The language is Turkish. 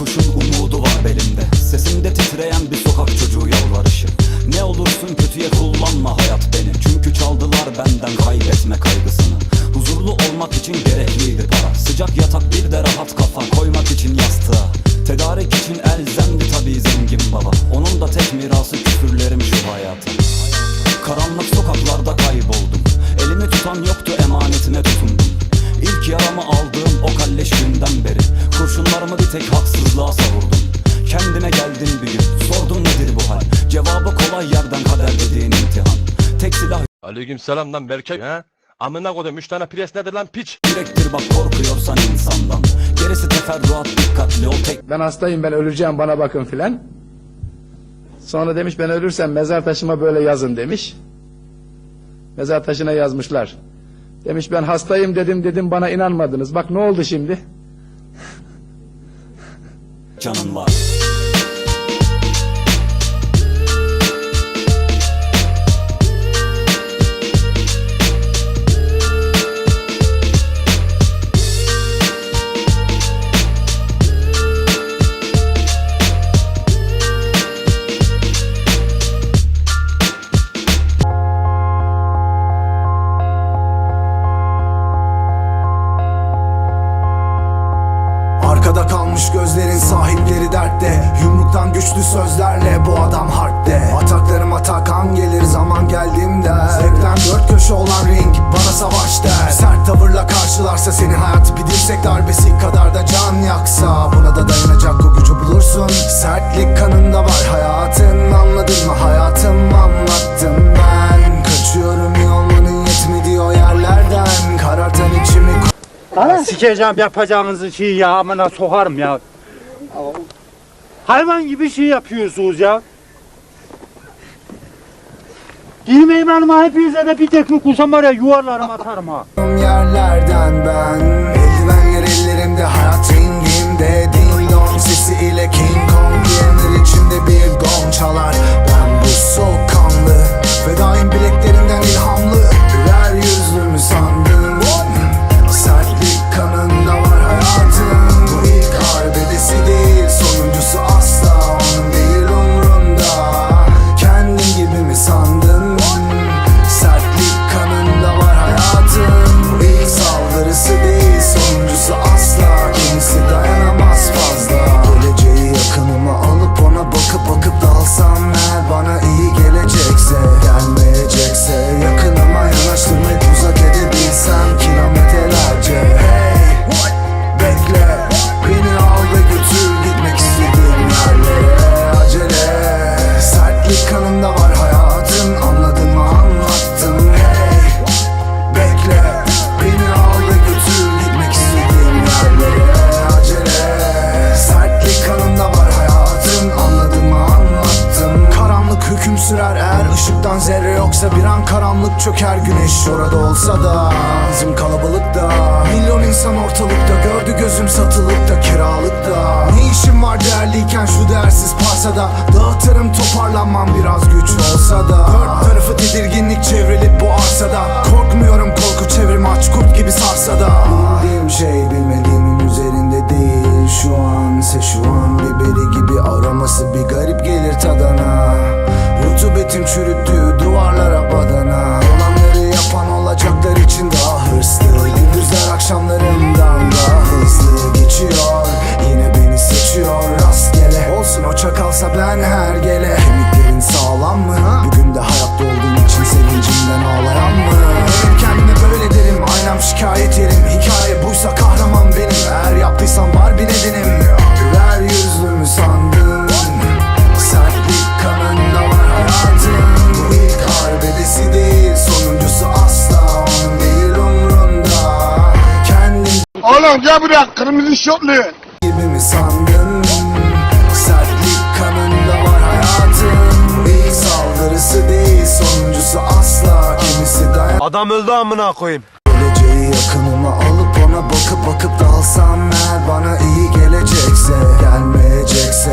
kuşun umudu var belimde. Sesimde titreyen bir sokak çocuğu yalvarışı. Ne olursun kötüye kullanma hayat beni. Çünkü çaldılar benden kaybetme kaygısını. Huzurlu olmak için gerekliydi para. Sıcak yatak bir de rahat kafa koymak için yastığa. Tedarik için elzemdi tabi zengin baba. Onun da tek mirası küfürlerim şu hayatım Karanlık sokaklarda kayboldum. Elimi tutan yoktu emanetine tutundum. İlk yaramı aldığım o kalleş günden beri Kurşunlarımı bir tek haksızlığa savurdum Kendime geldim bir gün Sordum nedir bu hal Cevabı kolay yerden kader dediğin imtihan Tek silah Aleyküm selam lan Berke. He? Amına koydum 3 tane pres nedir lan piç? yürektir bak korkuyorsan insandan Gerisi teferruat dikkatli ol tek Ben hastayım ben öleceğim bana bakın filan. Sonra demiş ben ölürsem mezar taşıma böyle yazın demiş. Mezar taşına yazmışlar. Demiş ben hastayım dedim dedim bana inanmadınız. Bak ne oldu şimdi? canın var Kalmış gözlerin sahipleri dertte. Yumruktan güçlü sözlerle bu adam hardde Ataklarım atakan gelir zaman geldiğimde. Zevkten dört köşe olan ring bana savaş der Sert tavırla karşılarsa seni hayat bir dirsek darbesi kadar da can yaksa. Buna da dayanacak o gücü bulursun. Sertlik kanında var hayatın anladın mı? Hayatım anlattım Sikeceğim yapacağınızı şey ya amına sokarım ya. Hayvan gibi şey yapıyorsunuz ya. Girmeyin hanıma hepinize de bir tekme kursam var ya yuvarlarım atarım ha. yerlerden ben çöker güneş orada olsa da Bizim kalabalıkta Milyon insan ortalıkta Gördü gözüm satılıkta kiralıkta Ne işim var değerliyken şu değersiz parsada Dağıtırım toparlanmam biraz güç olsa da. Dört tarafı tedirginlik çevrilip bu arsada Korkmuyorum korku çevrimi aç kurt gibi sarsa da. Bildiğim şey bilmediğimin üzerinde değil. Şu an ise şu an biberi gibi araması bir garip gelir tadana. Rutubetin çürüttüğü duvarlara badana yapan olacaklar için daha hırslı. Gündüzler akşamlarımdan daha hızlı geçiyor. Yine beni seçiyor rastgele. Olsun o çakalsa ben her Oğlum gel buraya kırmızı şortlu. gibi mi sandın? Sertlik kanında var hayatın Bu ilk saldırısı değil Sonuncusu asla Kimisi dayan Adam öldü amına koyayım. Geleceği yakınıma alıp ona bakıp bakıp dalsam Eğer bana iyi gelecekse Gelmeyecekse